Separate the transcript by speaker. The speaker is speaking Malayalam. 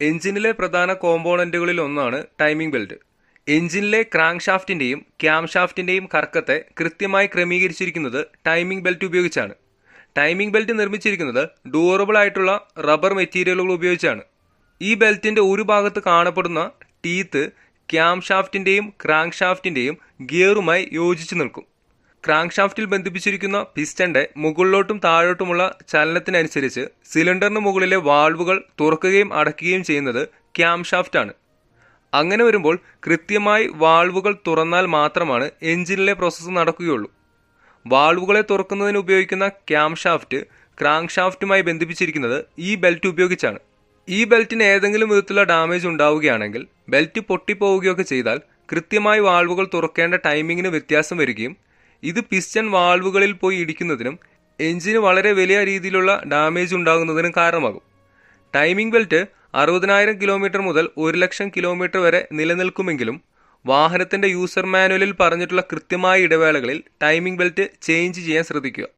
Speaker 1: എഞ്ചിനിലെ പ്രധാന കോമ്പോണന്റുകളിൽ ഒന്നാണ് ടൈമിംഗ് ബെൽറ്റ്. എഞ്ചിനിലെ ക്രാങ്ക് ഷാഫ്റ്റിന്റെയും ക്യാം ഷാഫ്റ്റിന്റെയും കർക്കത്തെ കൃത്യമായി ക്രമീകരിച്ചിരിക്കുന്നത് ടൈമിംഗ് ബെൽറ്റ് ഉപയോഗിച്ചാണ്. ടൈമിംഗ് ബെൽറ്റ് നിർമ്മിച്ചിരിക്കുന്നത് ഡ്യൂറബിൾ ആയിട്ടുള്ള റബ്ബർ മെറ്റീരിയലുകൾ ഉപയോഗിച്ചാണ്. ഈ ബെൽറ്റിന്റെ ഒരു ഭാഗത്ത് കാണപ്പെടുന്ന ടീത്ത് ക്യാം ഷാഫ്റ്റിന്റെയും ക്രാങ്ക് ഷാഫ്റ്റിന്റെയും ഗിയറുമായി യോജിച്ചു നിൽക്കും. ക്രാങ്ക് ഷാഫ്റ്റിൽ ബന്ധിപ്പിച്ചിരിക്കുന്ന പിസ്റ്റന്റെ മുകളിലോട്ടും താഴോട്ടുമുള്ള ചലനത്തിനനുസരിച്ച് സിലിണ്ടറിന് മുകളിലെ വാൾവുകൾ തുറക്കുകയും അടയ്ക്കുകയും ചെയ്യുന്നത് ക്യാം ഷാഫ്റ്റാണ് അങ്ങനെ വരുമ്പോൾ കൃത്യമായി വാൾവുകൾ തുറന്നാൽ മാത്രമാണ് എഞ്ചിനിലെ പ്രോസസ്സ് നടക്കുകയുള്ളൂ. വാൾവുകളെ തുറക്കുന്നതിന് ഉപയോഗിക്കുന്ന ക്യാം ഷാഫ്റ്റ് ക്രാങ്ക് ഷാഫ്റ്റുമായി ബന്ധിപ്പിച്ചിരിക്കുന്നത് ഈ ബെൽറ്റ് ഉപയോഗിച്ചാണ്. ഈ ബെൽറ്റിന് ഏതെങ്കിലും വിധത്തിലുള്ള ഡാമേജ് ഉണ്ടാവുകയാണെങ്കിൽ ബെൽറ്റ് പൊട്ടിപ്പോവുകയൊക്കെ ചെയ്താൽ കൃത്യമായി വാൾവുകൾ തുറക്കേണ്ട ടൈമിങ്ങിന് വ്യത്യാസം വരികയും ഇത് പിസ്റ്റൺ വാൾവുകളിൽ പോയി ഇടിക്കുന്നതിനും എഞ്ചിന് വളരെ വലിയ രീതിയിലുള്ള ഡാമേജ് ഉണ്ടാകുന്നതിനും കാരണമാകും. ടൈമിംഗ് ബെൽറ്റ് അറുപതിനായിരം കിലോമീറ്റർ മുതൽ ഒരു ലക്ഷം കിലോമീറ്റർ വരെ നിലനിൽക്കുമെങ്കിലും വാഹനത്തിന്റെ യൂസർ മാനുവലിൽ പറഞ്ഞിട്ടുള്ള കൃത്യമായ ഇടവേളകളിൽ ടൈമിംഗ് ബെൽറ്റ് ചേഞ്ച് ചെയ്യാൻ ശ്രദ്ധിക്കുക.